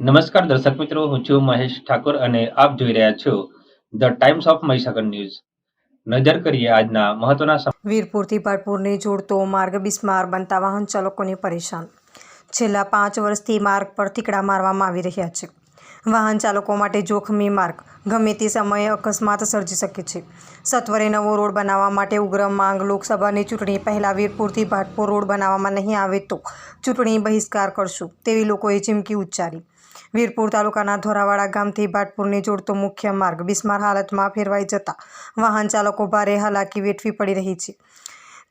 નમસ્કાર દર્શક મિત્રો, હું છું મહેશ ઠાકોર અને આપ જોઈ રહ્યા છો the Times of Mahisagar news. નજર કરીએ આજના મહત્વના વીરપુરથી ભાટપુરને જોડતો માર્ગ બિસ્માર બનતા વાહન ચાલકોને પરેશાન. છેલ્લા પાંચ વર્ષથી માર્ગ પર ઠીકડા મારવામાં આવી રહ્યા છે. વાહન ચાલકો માટે જોખમી માર્ગ ગમે તે સમયે અકસ્માત સર્જી શકે છે. સત્વરે નવો રોડ બનાવવા માટે ઉગ્ર માંગ લોકસભાની ચૂંટણી પહેલાં વીરપુરથી ભાટપુર રોડ બનાવવામાં નહીં આવે તો ચૂંટણી બહિષ્કાર કરશું, તેવી લોકોએ ચીમકી ઉચ્ચારી. વીરપુર તાલુકાના ધોરાવાડા ગામથી ભાટપુરને જોડતો મુખ્ય માર્ગ, બિસ્માર હાલતમાં ફેરવાઈ જતા વાહન ચાલકો ભારે હાલાકી વેઠવી પડી રહી છે.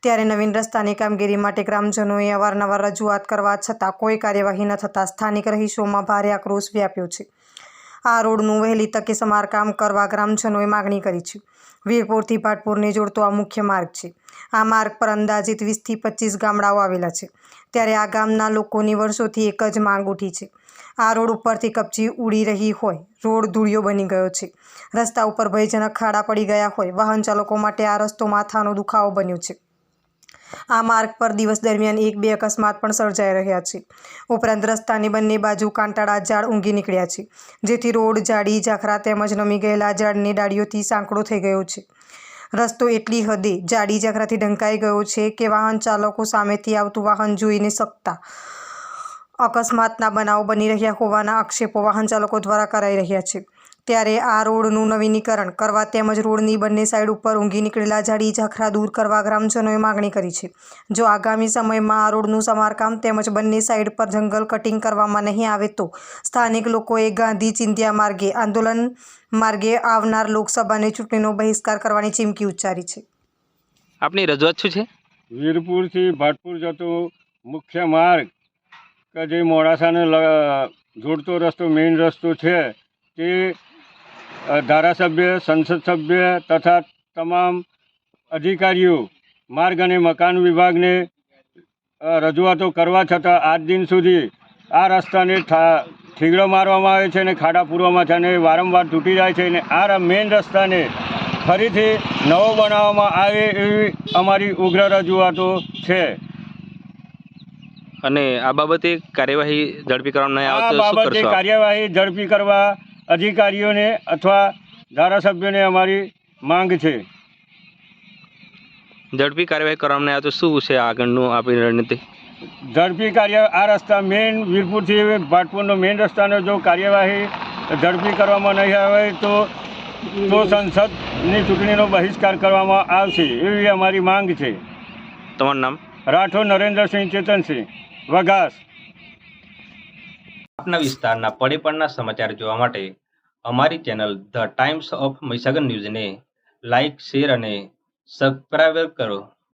ત્યારે નવીન રસ્તાની કામગીરી માટે ગ્રામજનોએ અવારનવાર રજૂઆત કરવા છતાં કોઈ કાર્યવાહી ન થતાં સ્થાનિક રહીશોમાં ભારે આક્રોશ વ્યાપ્યો છે. આ રોડનું વહેલી તકે સમારકામ કરવા ગ્રામજનોએ માગણી કરી છે. વીરપુરથી ભાટપુરને જોડતો આ મુખ્ય માર્ગ છે. આ માર્ગ પર અંદાજિત વીસથી પચીસ ગામડાઓ આવેલા છે. ત્યારે આ ગામના લોકોની વર્ષોથી એક જ માંગ ઉઠી છે. આ રોડ ઉપરથી કપચી ઉડી રહી હોય, રોડ ધૂળિયો બની ગયો છે. રસ્તા ઉપર ભયજનક ખાડા પડી ગયા હોય વાહન ચાલકો માટે આ રસ્તો માથાનો દુખાવો બન્યો છે. આ માર્ગ પર દિવસ દરમિયાન એક બે અકસ્માત પણ સર્જાઈ રહ્યા છે. ઉપરાંત રસ્તાની બંને બાજુ કાંટાળા ઝાડ ઊંઘી નીકળ્યા છે, જેથી રોડ જાડી ઝાખરા તેમજ નમી ગયેલા ઝાડની ડાળીઓથી સાંકડો થઈ ગયો છે. રસ્તો એટલી હદે જાડી ઝાખરાથી ઢંકાઈ ગયો છે કે વાહન ચાલકો સામેથી આવતું વાહન જોઈને શકતા અકસ્માતના બનાવો બની રહ્યા હોવાના આક્ષેપો વાહન ચાલકો દ્વારા કરાઈ રહ્યા છે. ત્યારે આ રોડનું નવીનીકરણ કરવા તેમજ રોડની બંને સાઈડ ઉપર ઊંઘી નીકળેલા ઝાડી ઝાખરા દૂર કરવા ગ્રામજનોએ માગણી કરી છે. જો આગામી સમયમાં આ રોડનું સમારકામ તેમજ બંને સાઈડ પર જંગલ કટિંગ કરવામાં નહીં આવે તો સ્થાનિક લોકોએ ગાંધી ચિંધ્યા માર્ગે આંદોલન માર્ગે આવનાર લોકસભાની ચૂંટણીનો બહિષ્કાર કરવાની ચીમકી ઉચ્ચારી છે. આપની રજૂઆત શું છે? વીરપુરથી ભાટપુર જતો મુખ્ય માર્ગ કે જે મોડાસાને જોડતો રસ્તો મેઇન રસ્તો છે તે ધારાસભ્ય સંસદ સભ્ય તથા તમામ અધિકારીઓ માર્ગ અને મકાન વિભાગને રજૂઆતો કરવા છતાં આજ દિન સુધી આ રસ્તાને ઠીગડો મારવામાં આવે છે અને ખાડા પૂરવામાં છે અને વારંવાર તૂટી જાય છે અને આ મેઇન રસ્તાને ફરીથી નવો બનાવવામાં આવે એવી અમારી ઉગ્ર રજૂઆતો છે. અને આ બાબતે કાર્યવાહી ઝડપી કરવામાં નહીં આ આવે તો બાબતે કાર્યવાહી ઝડપી કરવા અધિકારીઓને અથવા ધારાસભ્યોને અમારી માંગ છે. ઝડપી કાર્યવાહી કરવામાં આવે તો શું છે આગળનું આપણી રણનીતિ? ઝડપી કાર્ય આ રસ્તા મેઇન વીરપુરથી ભાટપુરનો મેઇન રસ્તાનો જો કાર્યવાહી ઝડપી કરવામાં નહીં આવે તો તો સંસદની ચૂંટણીનો બહિષ્કાર કરવામાં આવશે એવી અમારી માંગ છે. તમારું નામ? રાઠોડ નરેન્દ્રસિંહ ચેતનસિંહ. વઘાસ. આપના વિસ્તારના પડે સમાચાર જોવા માટે અમારી channel the Times of Mahisagar ન્યૂઝને લાઇક, શેર અને સબસ્ક્રાઈબ કરો.